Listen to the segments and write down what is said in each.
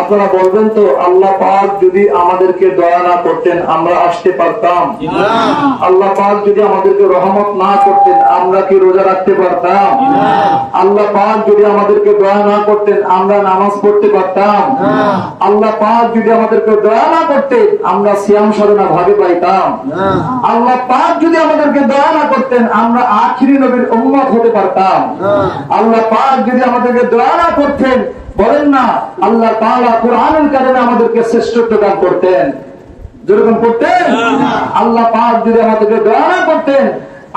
আপনারা বলবেন তো আল্লাহ পাক যদি আমাদেরকে দয়া না করতেন আমরা আসতে পারতাম। আল্লাহ পাক যদি আমাদেরকে রহমত না করতেন আমরা কি রোজা রাখতে পারতাম? আল্লাহ পাক যদি আমাদেরকে দয়া না করতেন আমরা নামাজ পড়তে পারতাম। আল্লাহ পাক যদি আমাদেরকে দয়া না করতেন আমরা সিয়াম সাধনা ভাবে পাইতাম। আল্লাহ পাক যদি আমাদেরকে দয়া না করতেন আমরা আখিরি নবীর উম্মত হতে পারতাম। আল্লাহ পাক যদি আমাদেরকে দয়া না করতেন বলেন না আল্লাহ তাআলা কোরআনুল কারিমে আমাদেরকে শ্রেষ্ঠত্ব দান করতেন। যেরকম করতেন? আল্লাহ পাক যদি আমাদেরকে দয়া করতেন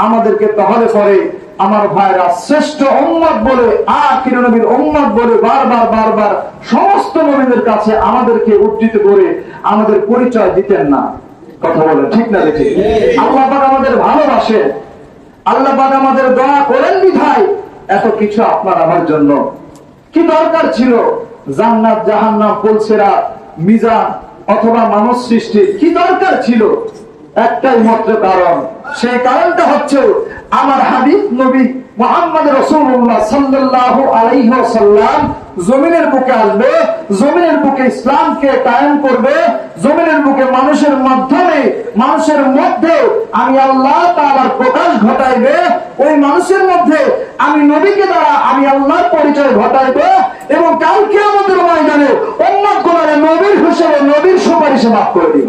আমাদেরকে তাহলে পরে আমার ভাইরা শ্রেষ্ঠ উম্মত বলে আখির নবীর উম্মত বলে বারবার বারবার সমস্ত নবীদের কাছে আমাদেরকে উদ্ধৃত করে আমাদের পরিচয় দিতেন না। কথা বলেন ঠিক না দেখি? আল্লাহ পাক আমাদের ভালোবাসে আল্লাহ পাক আমাদের দয়া করেন বিধায়। এত কিছু আপনার আমার জন্য। কি দরকার ছিল? জান্নাত, জাহান্নাম পুলসেরা মিজান অথবা মানব সৃষ্টি, কি দরকার ছিল? একটাই মাত্র কারণ। সেই কারণটা হচ্ছে আমার হাবিব নবী মোহাম্মদ রসুল্লাহ সাল্লাল্লাহু আলাইহি ওয়াসাল্লাম জমিনের বুকে আসবে জমিনের বুকে ইসলামকে কায়েম করবে জমিনের বুকে মানুষের মাধ্যমে মানুষের মধ্যে আমি আল্লাহ তাআলার প্রকাশ ঘটাইবে ওই মানুষের মধ্যে আমি নবীকে দ্বারা আমি আল্লাহর পরিচয় ঘটাইবে এবং কালকে আমাদের ময়দানে অন্য গুলারে নবীর হিসেবে নবীর সুপারিশে মাফ করে দিব।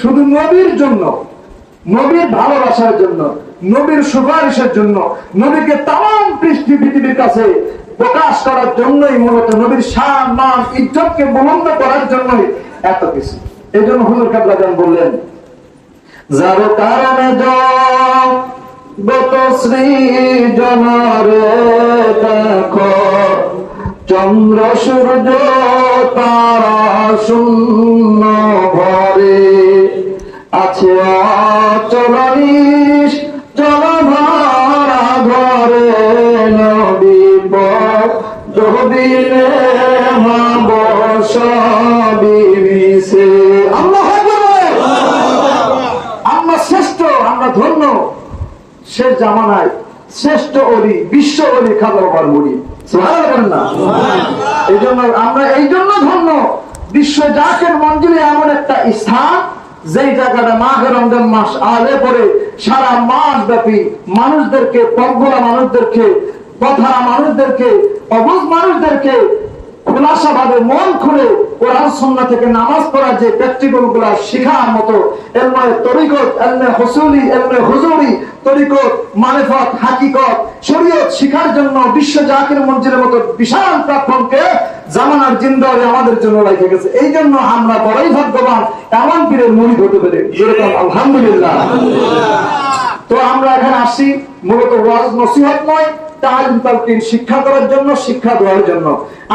শুধু নবীর জন্য নবীর ভালোবাসার জন্য। নবীর সুপারিশের জন্য, নবীকে তাম পৃষ্টি পৃথিবীর কাছে প্রকাশ করার জন্যই মূলত নবীর শান, মান, ইজ্জতকে বুলন্দ করার জন্যই এত কিছু। এই জন্য হুজুর কাবলাজান বললেন, যার কারণে গত সৃজনরে দেখো, চন্দ্র, সূর্য, তারা শূন্য ভরে আছে অচলিস শেষ জামানায় শ্রেষ্ঠ অলি বিশ্ব অলি খাবার মুড়ি। না? এই জন্য আমরা এই জন্য ধন্য বিশ্ব জাকের মঞ্জুরি এমন একটা স্থান যেই জায়গাটা মাঘের রমজান মাস আলে পরে সারা মাস ব্যাপী মানুষদেরকে পগলা মানুষদেরকে কথা মানুষদেরকে অবুজ মানুষদেরকে মন খুলে কোরআন, সুন্নাহ থেকে নামাজ পড়ার যে প্র্যাকটিক্যালগুলা শেখার মতো, এলমে তরিকত, এলমে হসুলি, এলমে হুজুরি, তরিকত, মারেফত, হাকিকত, শরীয়ত শিখার জন্য বিশ্ব জাকির মঞ্জিরের মতো বিশাল প্ল্যাটফর্মকে জামানার জিন্দারে আমাদের জন্য রেখে গেছে। এই জন্য আমরা বড়ই ভাগ্যবান, এমন পীরের মুড়ি হতে পেরে আলহামদুলিল্লাহ। তো আমরা এখানে আসি, মূলত ওয়াজ নসিহত নয় তালিম শিক্ষা করার জন্য, শিক্ষা দেওয়ার জন্য।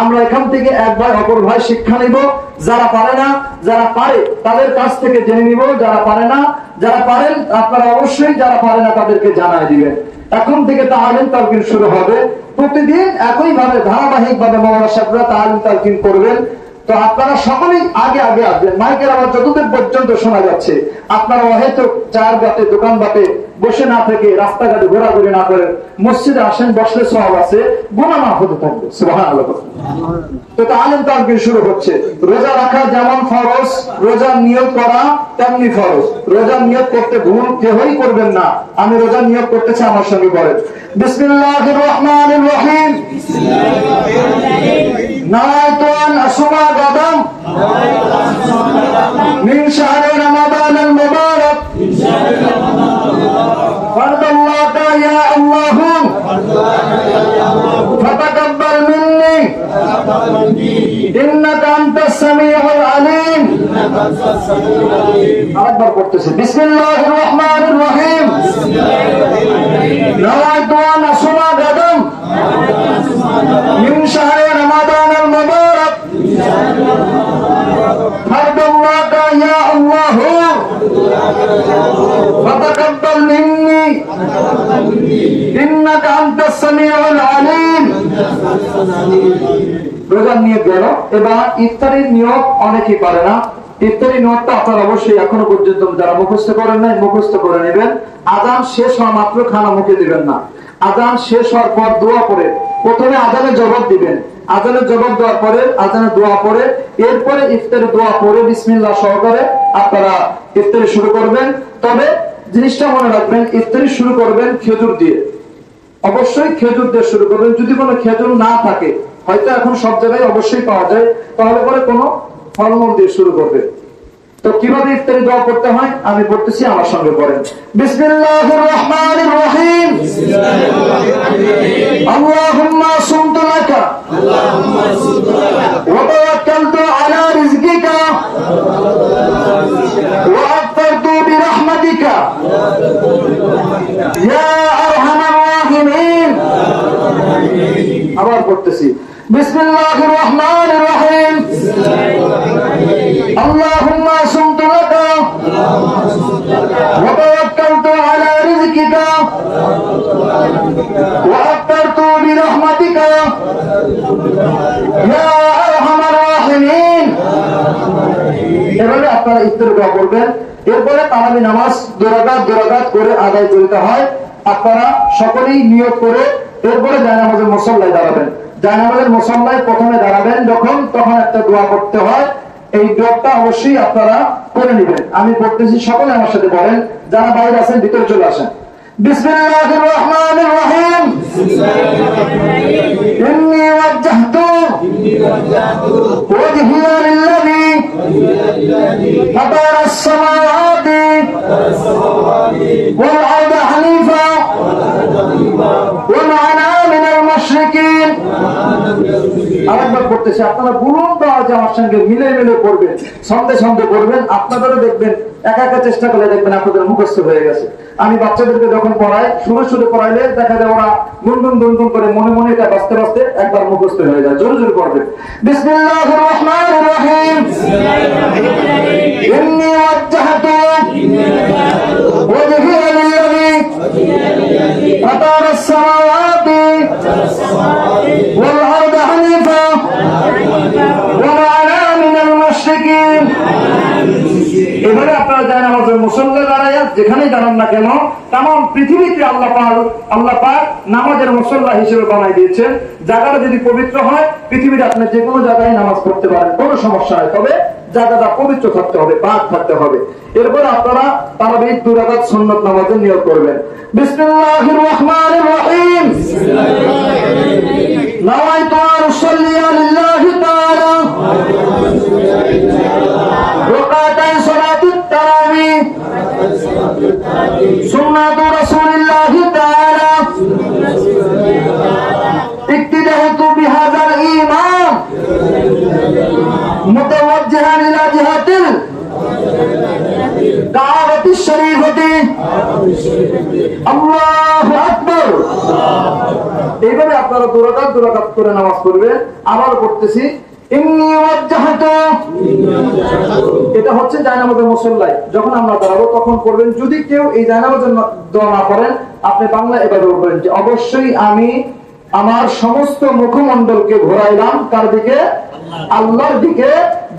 আমরা এখান থেকে এক ভাই, অপর ভাই শিক্ষা নিব। যারা পারে না, যারা পারে, তাদের কাছ থেকে জেনে নিব। যারা পারে না, যারা পারেন, আপনারা অবশ্যই যারা পারে না, তাদেরকে জানায় দিবেন। এখন থেকে তালিম তালকিন শুরু হবে। প্রতিদিন একই ভাবে ধারাবাহিক ভাবে মৌলানা সাহেবরা তালিম তালকিন করবেন। তো আপনারা সকলেই আগে আগে আসবেন মাইকের আবার যতদূর পর্যন্ত শোনা যাচ্ছে, আপনারা অহেতুক চার বাটে দোকান বাটে বসে না থেকে রাস্তাঘাটে ঘোরাঘুরি না করে মসজিদে আসেন, বসলে সব আছে গুণা না হতে থাকবে তো তালিম তালকিন শুরু হচ্ছে। রোজা রাখা যেমন ফরজ, রোজা নিয়োগ করা তেমনি ফরজ। রোজা নিয়োগ করতে ভুল কেহই করবেন না। আমি রোজা নিয়োগ করতেছি, আমার সঙ্গে বলেন। বিসমিল্লাহির রহমানির রহিম। نويت أن أصوم غدا من شهر رمضان المبارك فرض الله يا الله فتقبل مني إنك أنت السميع العليم أكبر قدس بسم الله الرحمن الرحيم نويت فتقبل مني إنك أنت السميع العليم রোজার নিয়োগ গেল এবার ইফতারির নিয়োগ অনেকেই পারে না ইফতারি নিয়োগটা আপনারা অবশ্যই এখনো পর্যন্ত যারা মুখস্থ করেন নাই মুখস্থ করে নেবেন আজান শেষ হওয়া মাত্র খানা মুখে দিবেন না আজান শেষ হওয়ার পর দোয়া করে প্রথমে আজানে জবাব দিবেন আজানের জবাব দেওয়ার পরে আজানের দোয়া পরে এরপরে ইফতারি দোয়া পরে বিসমিল্লাহ সহকারে আপনারা ইফতারি শুরু করবেন। তবে জিনিসটা মনে রাখবেন, ইফতারি শুরু করবেন খেজুর দিয়ে। অবশ্যই খেজুর দিয়ে শুরু করবেন। যদি কোনো খেজুর না থাকে, হয়তো এখন সব জায়গায় অবশ্যই পাওয়া যায়, তাহলে পরে কোনো ফলমূল দিয়ে শুরু করবে তো কীভাবে ইফতারি দোয়া করতে হয়? আমি বলতেছি আমার সঙ্গে পড়েন। বিসমিল্লাহির রহমানির রহিম। আল্লাহুম্মা সুমতু লাকা। আল্লাহুম্মা সুমতু লাকা ওয়া তাওয়াক্কালতু আলা রিজকিকা। বিরহমাতিকা। ইয়া আরহামার রাহিমিন। আবার করতেছি বিসমিল্লাহির রহমানির রহিম। আল্লাহুম্মা وتوكلت على رزقك وأفطرت برحمتك يا أرحم الراحمين এভাবে আপনারা ইফতার দোয়া করবেন এরপরে তারাবি নামাজ দোরাকাত দোরাকাত করে আদায় করতে হয় আপনারা সকলেই নিয়োগ করে এরপরে জায়নামাজের মশল্লায় দাঁড়াবেন জায়নামাজের মশল্লায় প্রথমে দাঁড়াবেন যখন তখন একটা দোয়া করতে হয় এই ড্রপটা অবশ্যই আপনারা করে নেবেন। আমি করতেছি সকলে আমার সাথে বলেন, যারা বাইরে আছেন, ভিতরে চলে আসেন। বিসমিল্লাহির রহমানির রহিম إني وجهت وجهي للذي فطر السماوات والأرض حنيفا وما أنا من المشركين আরেকবার করতেছি আপনারা বলুন তো আজ আমার সঙ্গে মিলে মিলে করবেন সন্ধে সন্ধে করবেন আপনাদেরও দেখবেন একা একা চেষ্টা করে দেখবেন আপনাদের মুখস্থ হয়ে গেছে আমি বাচ্চাদেরকে যখন পড়ায় শুরু শুরু পড়াইলে দেখা যায় ওরা গুনগুন গুনগুন করে মনে মনে এটা বাঁচতে বাঁচতে একবার মুখস্থ হয়ে যায়। জোরে জোরে পড়বে। বিসমিল্লাহির রহমানির রহিম। ইন্নী ওয়াজ্জাহতু যেখানে দাঁড়ান না কেন তাম পৃথিবীতে আল্লাহ পাক আল্লাহ পাক নামাজের মুসল্লা হিসেবে বানাই দিয়েছে জায়গাটা যদি পবিত্র হয় পৃথিবীতে আপনি যে কোনো জায়গায় নামাজ পড়তে পারেন কোনো সমস্যা হয় তবে জায়গাটা পবিত্র থাকতে হবে পাক থাকতে হবে। এরপর আপনারা তারাবির দুরাকাত সুন্নত নামাজের নিয়োগ করবেন। বিসমিল্লাহির রহমানির রহিম। নাওয়াইতু আন উসাল্লি আলাল্লাহি তাআলা। এইভাবে আপনারা দুরাকাত দুরাকাত করে নামাজ আবার এটা হচ্ছে জায়নামাজের মুসল্লাই যখন আমরা দাঁড়াবো, তখন করবেন যদি কেউ এই জায়নামাজের দোয়া না করেন আপনি বাংলা এবার বলবেন যে, অবশ্যই আমি আমার সমস্ত মুখমন্ডলকে ঘোরাইলাম, তার দিকে, আল্লাহর দিকে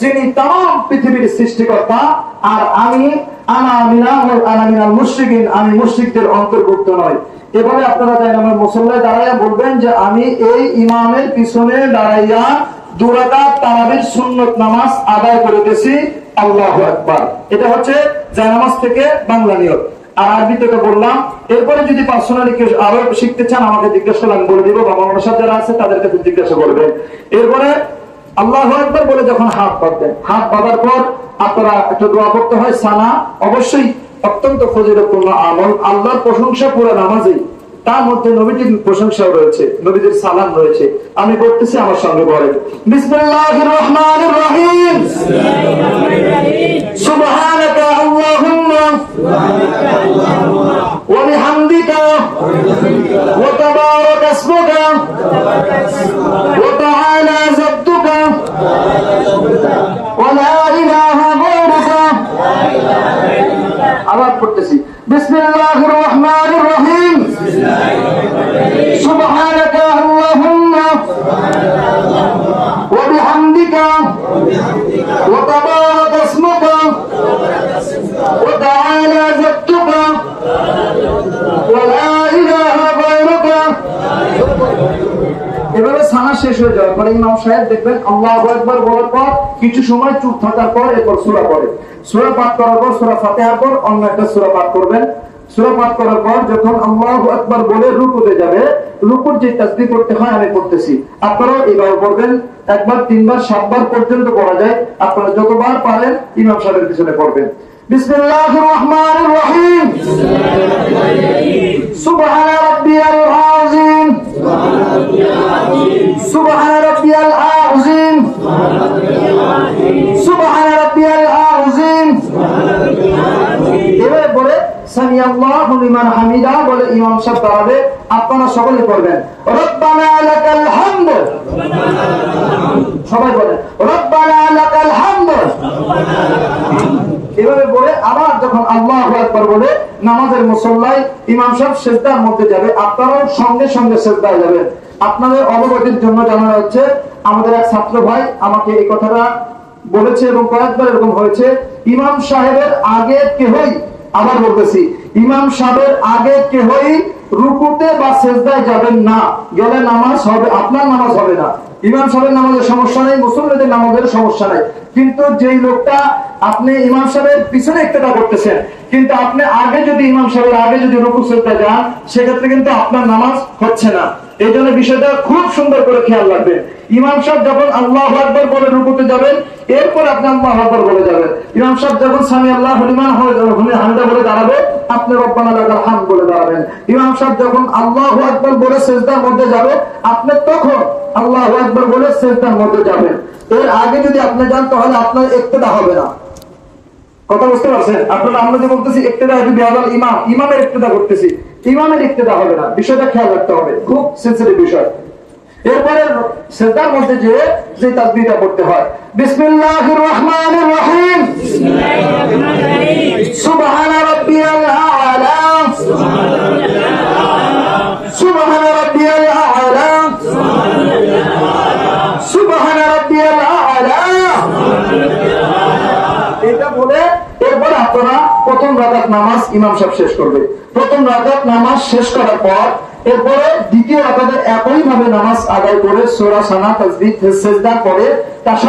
যিনি তাম পৃথিবীর সৃষ্টিকর্তা, আর আমি আনা মিনা আনা মিনাল মুশরিকিন, আমি মুশরিকদের অন্তর্ভুক্ত নয় এভাবে আপনারা যাই আমার মুসল্লায় দাঁড়াইয়া বলবেন যে আমি এই ইমামের পিছনে দাঁড়াইয়া দুরাকাত তারাবির সুন্নত নামাজ আদায় করিতেছি, আল্লাহু আকবার। এটা হচ্ছে জায়নামাজ থেকে বাংলা নিয়ত। আর আরবি থেকে বললাম, এরপরে যদি পার্সোনালি কেউ আরও শিখতে চান, আমাকে জিজ্ঞাসা করলে বলে দিব। বা মনসাদ যারা আছে, তাদের কাছে জিজ্ঞাসা করবেন। এরপরে আল্লাহ একবার বলে যখন হাত বাঁধবেন। হাত বাঁধার পর আপনারা একটা দোয়া করতে হয়, সানা অবশ্যই অত্যন্ত ফজিলতপূর্ণ আমল, আল্লাহর প্রশংসা পুরো নামাজেই তার মধ্যে নবীটির প্রশংসাও রয়েছে নবীদের সালাম রয়েছে। আমি করতেছি আমার সঙ্গে বলেন। বিসমিল্লাহির রহমানির রহিম। সুবহানাকা আল্লাহুম্মা। ওয়া বিহামদিকা। ওয়া তাবারাকা ওয়া লা ইলাহা গায়রুকা আবার পড়তেছি বিসমিল্লাহির রহমানির রহিম সুবহানাকা আল্লাহুম্মা ওয়া এভাবে সানা শেষ হয়ে যাবে এরপরে ইমাম সাহেব দেখবেন আল্লাহ একবার বলার পর কিছু সময় চুপ থাকার পর এরপর সূরা পড়ে। সূরা পাঠ করার পর সূরা ফাতিহার পর অন্য একটা সূরা পাঠ করবেন। সূরা পাঠ করার পর যখন আল্লাহু আকবার বলে রুকুতে যাবে, রুকুর যে তাসবিহ করতে হয় আমি করতেছি আপনারাও এইভাবে পড়বেন। একবার, তিনবার, সাতবার পর্যন্ত পড়া যায়। আপনারা যতবার পারেন ইমাম সাহেবের পিছনে পড়বেন। বিসমিল্লাহির রহমানির রহিম। সুবহান রাব্বিয়াল আযীম। সুবহান রাব্বিয়াল আযীম। সুবহান রাব্বিয়াল আযীম। এবারে বলে সামি আল্লাহু লিমান হামিদা বলে ইমাম সাহেব দাঁড়াবে, আপনারা সকলে পড়বেন। রব্বানা লাকাল হামদ। সবাই বলেন, রব্বানা লাকাল হামদ। এভাবে বলে আবার যখন আল্লাহ একবার বলে নামাজের মুসল্লায় ইমাম সাহেব সেজদার মধ্যে যাবে, আপনারাও সঙ্গে সঙ্গে সেজদায় যাবেন। আপনাদের অবগতির জন্য জানানো হচ্ছে, আমাদের এক ছাত্র ভাই আমাকে এই কথাটা বলেছে এবং কয়েকবার এরকম হয়েছে, ইমাম সাহেবের আগে কেহই, আবার বলতেছি, ইমাম সাহেবের আগে কেহই রুকুতে বা সেজদায় যাবেন না। গেলে নামাজ হবে, আপনার নামাজ হবে না। ইমাম সাহেবের নামাজের সমস্যা নেই মুসলমানদের নামাজের সমস্যা নাই। কিন্তু যেই লোকটা, আপনি ইমাম সাহেবের পিছনে একটা করতেছেন, কিন্তু আপনি আগে যদি ইমাম সাহেবের আগে যদি রুকু সেজদায় যান, সেক্ষেত্রে কিন্তু আপনার নামাজ হচ্ছে না। এই জন্য বিষয়টা খুব সুন্দর করে খেয়াল রাখবেন। ইমাম সাহেব যখন আল্লাহ আকবর বলে রুকুতে যাবেন, এরপর আপনি আল্লাহ আকবর বলে যাবেন। ইমাম সাহেব যখন স্বামী আল্লাহ হলিমান হামদা বলে দাঁড়াবে, আপনি রব্বানা লাগাল হাম বলে দাঁড়াবেন। ইমাম সাহেব যখন আল্লাহ আকবর বলে সেজদার মধ্যে যাবে, আপনি তখন আল্লাহ আকবর বলে সেজদার মধ্যে যাবেন। এর আগে যদি আপনি যান, তাহলে আপনার একতেদা হবে না। কথা বুঝতে পারছেন? আপনারা আমরা যে বলতেছি যদি ইমাম। ইমামের ইক্তেদা করতেছি। ইমামের দেওয়া হবে না। বিষয়টা খেয়াল রাখতে হবে। খুব সেন্সিটিভ বিষয়। এরপরে সেজদার মধ্যে যে যে তাসবিহটা পড়তে হয়। বিসমিল্লাহির রহমানির রহিম। সুবহান নামাজ ইমাম সাহেব শেষ করবে। প্রথম রাকাত নামাজ শেষ করার পর, এরপরে দ্বিতীয় রাকাতে একই ভাবে নামাজ আদায় করে সোরা সানা তাজবিদ সেজদা করে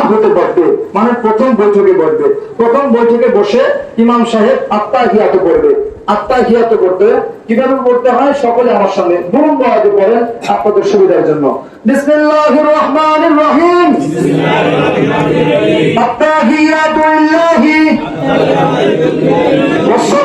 হতে বসবে। মানে প্রথম বৈঠকে বসবে। প্রথম বৈঠকে বসে ইমাম সাহেব আত্মা আত্মাহিয়াত করবে। আত্মা হিয়াত করতে কীভাবে করতে হয়? সকলে আমার সামনে বুম বয়াতে পড়েন আপনাদের সুবিধার জন্য। বিসমিল্লাহির রহমানির রহিম। আত্মাহিয়াতুল্লাহি ওয়া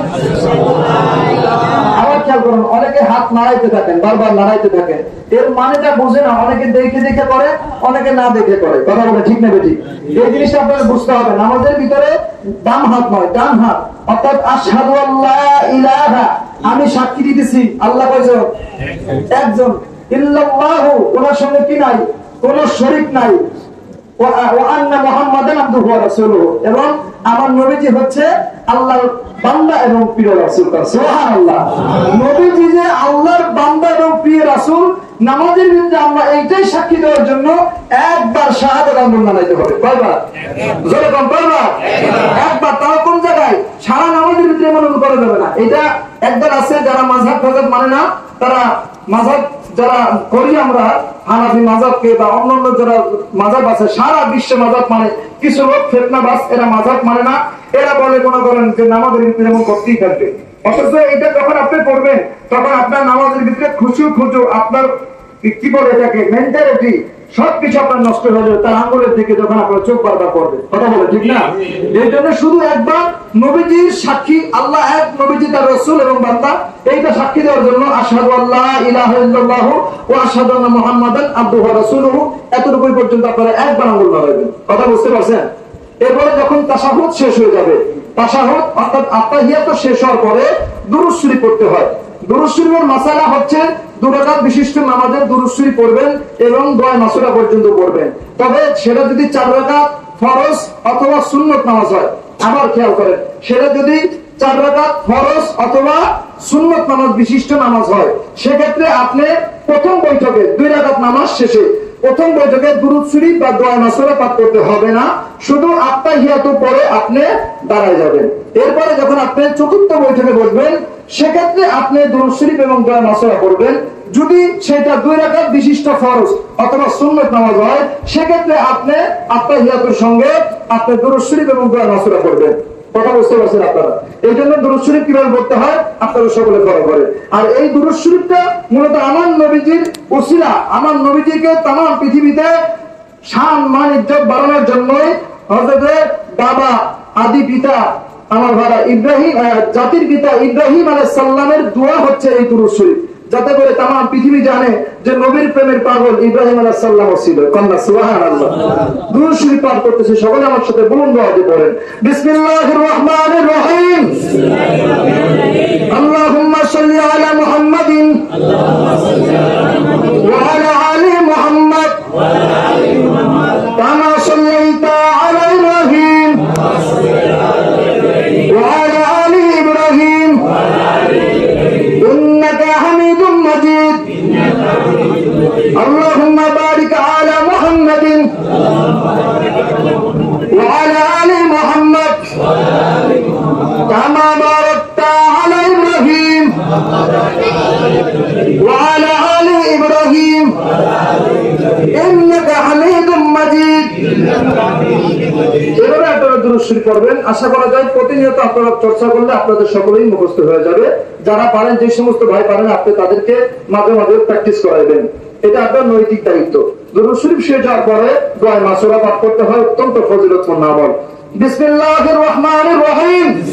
করুন অনেকে হাত নাড়াইতে থাকেন, বারবার নাড়াইতে থাকেন। এর মানেটা বুঝে না, অনেকে দেখে দেখে করে, অনেকে না দেখে করে। কথা বলে ঠিক নেবে ঠিক এই জিনিসটা আপনাদের বুঝতে হবে। নামাজের ভিতরে ডান হাত নয়, ডান হাত। আমি সাক্ষী দিতেছি। আল্লাহ একজন। ইল্লাল্লাহু। ওনার সঙ্গে কি নাই? কোন শরীক নাই। সাক্ষী দেওয়ার জন্য একবার শাহাদাত আন্দোলন হবে। একবার। তাও কোন জায়গায়? সারা নামাজের ভিতরে এমন করা যাবে না। এটা একবার আছে যারা ফাজাব মানে না, তারা মাযহাব যারা করি আমরা, হানাফি মাজাবকে বা অন্যান্য যারা মাজাব আছে, সারা বিশ্বে মাজাব মানে কিছু লোক ফেতনাবাস এরা মাজাব মানে না। এরা বলে, মনে করেন যে নামাজের ভিতরে এমন করতেই থাকবে। অথচ এটা যখন আপনি পড়বেন, তখন আপনার নামাজের ভিতরে খুশু খুশু আপনার, কি বলে এটাকে মেন্টালিটি সবকিছু আপনার নষ্ট হয়ে যাবে তার আঙ্গুলের দিকে যখন আপনার চোখ বারবার করবে কথা বলে ঠিক না? এই জন্য শুধু একবার নবীজির সাক্ষী আল্লাহ এক নবীজি তার রসুল এবং বান্দা। এইটা সাক্ষী দেওয়ার জন্য আশহাদু আল্লাহ ইলাহা ইল্লাল্লাহ ওয়া আশহাদু আন্না মুহাম্মাদান আবদুহু ওয়া রাসূলুহু। এতটুকুই পর্যন্ত আপনারা একবার আঙ্গুল নাড়াবেন কথা বুঝতে পারছেন? এরপরে যখন তাশাহুদ শেষ হয়ে যাবে তাশাহুদ অর্থাৎ আত্মাহিয়াত শেষ হওয়ার পরে দুরূদ শরীফ পড়তে হয়। দুরূদ শরীফের মাসালা হচ্ছে বিশিষ্ট নামাজের পড়বেন এবং দয় মাসুরা পর্যন্ত পড়বেন। তবে সেটা যদি চার রাকাত অথবা সুন্নত নামাজ হয়, আবার খেয়াল করেন, সেটা যদি চার রাকাত অথবা সুন্নত নামাজ বিশিষ্ট নামাজ হয়, সেক্ষেত্রে আপনি প্রথম বৈঠকে দুই রাকাত নামাজ শেষে প্রথম বৈঠকে দুরুদ শরীফ বা দোয়া মাসুরা পাঠ করতে হবে না। শুধু আটটা হিয়াত পরে আপনি দাঁড়ায় যাবেন। এরপরে যখন আপনি চতুর্থ বৈঠকে বসবেন, সেক্ষেত্রে আপনি দুরুদ শরীফ এবং দোয়া মাসুরা করবেন যদি সেটা দুই রাকাত বিশিষ্ট ফরজ অথবা সুন্নত নামাজ হয়, সেক্ষেত্রে আপনি আটটা হিয়াতের সঙ্গে আপনি দুরুদ শরীফ এবং দোয়া মাসুরা করবেন কথা বুঝতে পারছেন আপনারা? এই জন্য দুরুদ কীভাবে পড়তে হয়? আপনারা সকলে ফলো করে আর এই দুরুদ মূলত আমার নবীজির উসিলা, আমার নবীজিকে তাম পৃথিবীতে শান, মান, ইজ্জত বাড়ানোর জন্যই হজরতের বাবা, আদি পিতা, আমার ভাড়া ইব্রাহিম জাতির পিতা ইব্রাহিম আলাইহিস সাল্লামের দোয়া হচ্ছে এই দুরুদ যাতে করে তাম পৃথিবী জানে যে নবীর প্রেমের পাগল ইব্রাহিম আলাহাল্লাম ছিল, কন্যা সুবাহান আল্লাহ পাঠ করতেছে, সকলে আমার সাথে বলুন দোয়াতে পড়েন। বিসমিল্লাহ রহমান রহিম। আল্লাহুম্মা সাল্লি আলা মুহাম্মাদিন। ওয়া আলা كما باركت على إبراهيم وعلى آل إبراهيم إنك حميد مجيد এভাবে আপনারা দুরুশ্বরী করবেন আশা করা যায় প্রতিনিয়ত আপনারা চর্চা করলে আপনাদের সকলেই মুখস্থ হয়ে যাবে যারা পারেন যে সমস্ত ভাই পারেন আপনি তাদেরকে মাঝে মাঝে প্র্যাকটিস করাইবেন এটা আপনার নৈতিক দায়িত্ব দুরুদ শরীফ শেষ যাওয়ার পরে দোয়া মাসুরা পাঠ করতে হয় অত্যন্ত ফজিলতপূর্ণ আমল বিসমিল্লাহির রহমানির রহিম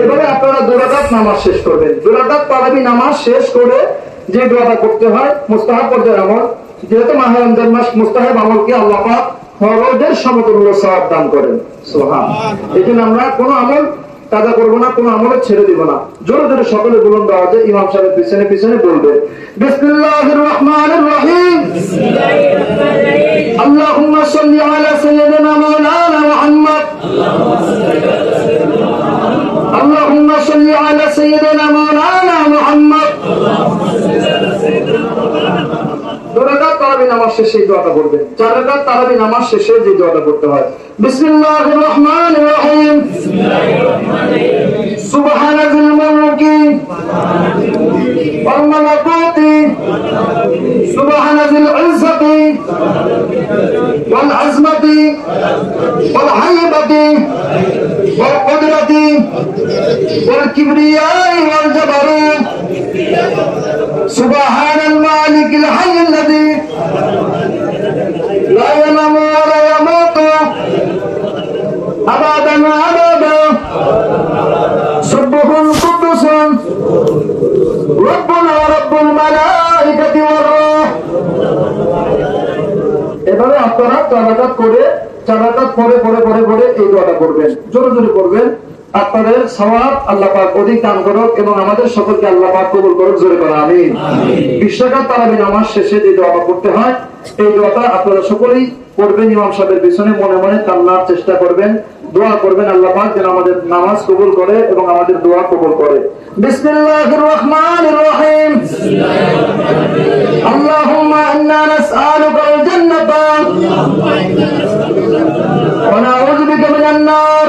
এবারে আপনারা দুরাকাত নামাজ শেষ করবেন। দুরাকাত তারাবি নামাজ শেষ করে যে দোয়াটা করতে হয়, মুস্তাহাব পর্যায়ের আমল। যেহেতু মাহে রমজান মাস, মুস্তাহাব আমলকে আল্লাহ পাক ফরজের সমতুল্য সওয়াব দান করেন। সুবহান। এখানে আমরা কোনো আমল তাজা করব না, কোনো আমলে ছেড়ে দিব না। জোরে জোরে সকলে বলুন দেওয়া যে ইমাম সাহেব পিছনে পিছনে বলবে, বিসমিল্লাহির রহমানির রহিম। আল্লাহুম্মা সাল্লি আলা সাইয়্যিদিনা মাওলানা মুহাম্মদ। আল্লাহুম্মা সাল্লি আলা صل على سيدنا مولانا محمد দুরাকাত তারাবি নামাজ শেষে এই দোয়াটা করবেন চার রাকাত তারাবি নামাজ শেষে যে দোয়াটা করতে হয় বিসমিল্লাহির রহমানির রহিম সুবহান যিল মুলকি ওয়াল মালাকুতি সুবহান যিল ইজ্জতি ওয়াল আজমতি ওয়াল হাইবতি ওয়াল কুদরতি ওয়াল কিবরিয়াই ওয়াল জাবারুত سبحان المالك الحي الذي لا ينام ولا يموت أبدا أبدا سبح القدس ربنا رب الملائكة والروح এভাবে আপনারা চারাকাত করে চারাকাত পরে পরে পরে পরে এই দোয়াটা করবেন জোরে জোরে করবেন আপনাদের সবাব আল্লাহ পাক অধিক দান করুক এবং আমাদের সকলকে আল্লাহ পাক কবুল করুক জোরে করা আমি বিশ্বকাপ তারাবি নামাজ শেষে যে দোয়া করতে হয় এই দোয়াটা আপনারা সকলেই পড়বেন ইমাম সাহেবের পিছনে মনে মনে তার নাম চেষ্টা করবেন দোয়া করবেন আল্লাহ পাক যেন আমাদের নামাজ কবুল করে এবং আমাদের দোয়া কবুল করে। বিসমিল্লাহির রহমানির রহিম। আল্লাহুম্মা ইন্না নাসআলুকাল জান্নাতা ওয়া নাউযু বিকা মিনান নার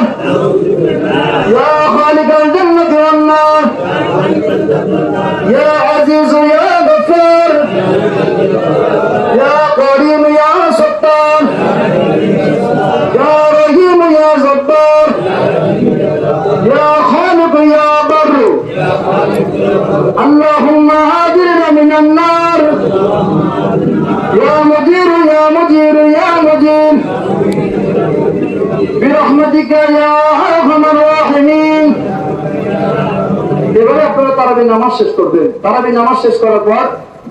তারাবি নামাজ শেষ করবেন তারাবি নামাজ শেষ করার পর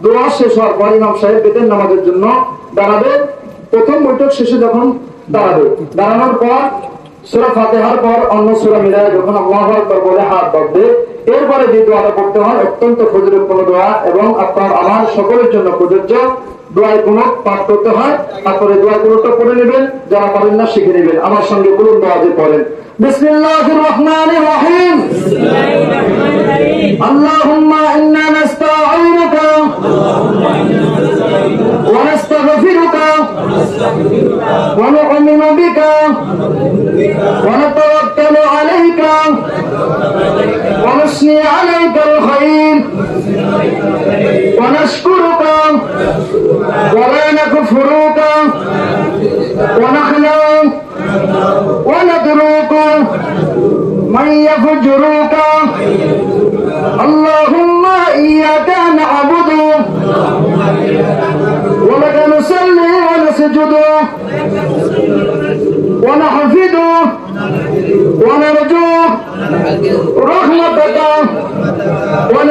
দোয়া শেষ হওয়ার পর ইমাম সাহেব বেতন নামাজের জন্য দাঁড়াবে। প্রথম বৈঠক শেষে যখন দাঁড়াবে। দাঁড়ানোর পর সুরা ফাতেহার পর অন্য সুরা মিলায় যখন আল্লাহ আকবর বলে হাত বাঁধবে এরপরে যে দোয়াটা পড়তে হয়, অত্যন্ত ফজিলতপূর্ণ দোয়া এবং আপনার আমার সকলের জন্য প্রযোজ্য দোয়ায় কোন পাঠ করতে হয়, তারপরে দোয়া কোনোটা পড়ে নেবেন, যারা পারেন না শিখে নেবেন। আমার সঙ্গে বলুন দোয়াজে পড়েন। বিসমিল্লাহির রহমানির রহিম। আল্লাহুম্মা ইন্না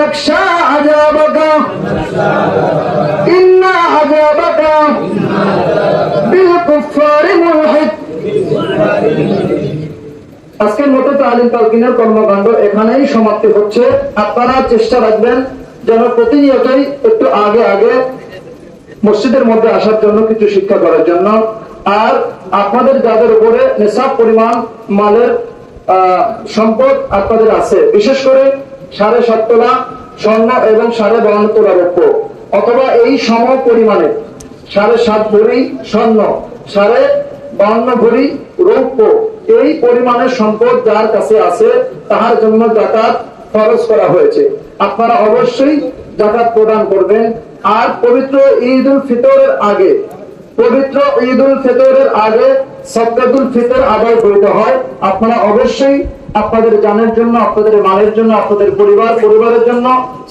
ونخشى عذابك إن عذابك بالكفار ملحق আজকের মতো তালিম তালকিনের কর্মকাণ্ড এখানেই সমাপ্তি হচ্ছে আপনারা চেষ্টা রাখবেন যেন প্রতিনিয়তই একটু আগে আগে মসজিদের মধ্যে আসার জন্য কিছু শিক্ষা করার জন্য আর আপনাদের যাদের উপরে নেশাব পরিমাণ মালের আহ, সম্পদ আপনাদের আছে বিশেষ করে সাড়ে সাত তোলা স্বর্ণ এবং সাড়ে বাউন্ন তোলা রৌপ্য অথবা এই সম পরিমাণে সাড়ে সাত ভরি স্বর্ণ, সাড়ে বাউন্ন ভরি রৌপ্য, এই পরিমাণের সম্পদ যার কাছে আছে, তাহার জন্য জাকাত খরচ করা হয়েছে। আপনারা অবশ্যই জাকাত প্রদান করবেন। আর পবিত্র ঈদ উল ফিতরের আগে, পবিত্র ঈদ উল ফিতরের আগে সদকাতুল ফিতর আদায় করতে হয়। আপনারা অবশ্যই আপনাদের জানের জন্য, আপনাদের মালের জন্য, আপনাদের পরিবার, পরিবারের জন্য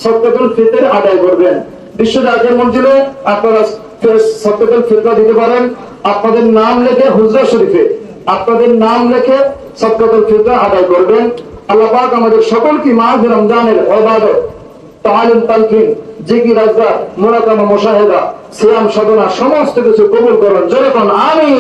সদকাতুল ফিতর আদায় করবেন। বিশ্ব জাতীয় মঞ্জিলে আপনারা সদকাতুল ফিতর দিতে পারেন। আপনাদের নাম লেখে হুজরা শরীফে। আপনাদের নাম লেখে সদকাতুল ফিতর আদায় করবেন। আল্লাহ পাক আমাদের সকলকে মাহ রমজানের ইবাদত তালিম তালকিন জিকি রাজা মোরাকামা মোশাহেদা, সিয়াম, সাধনা, সমস্ত কিছু কবুল করুন। যেরকম আমি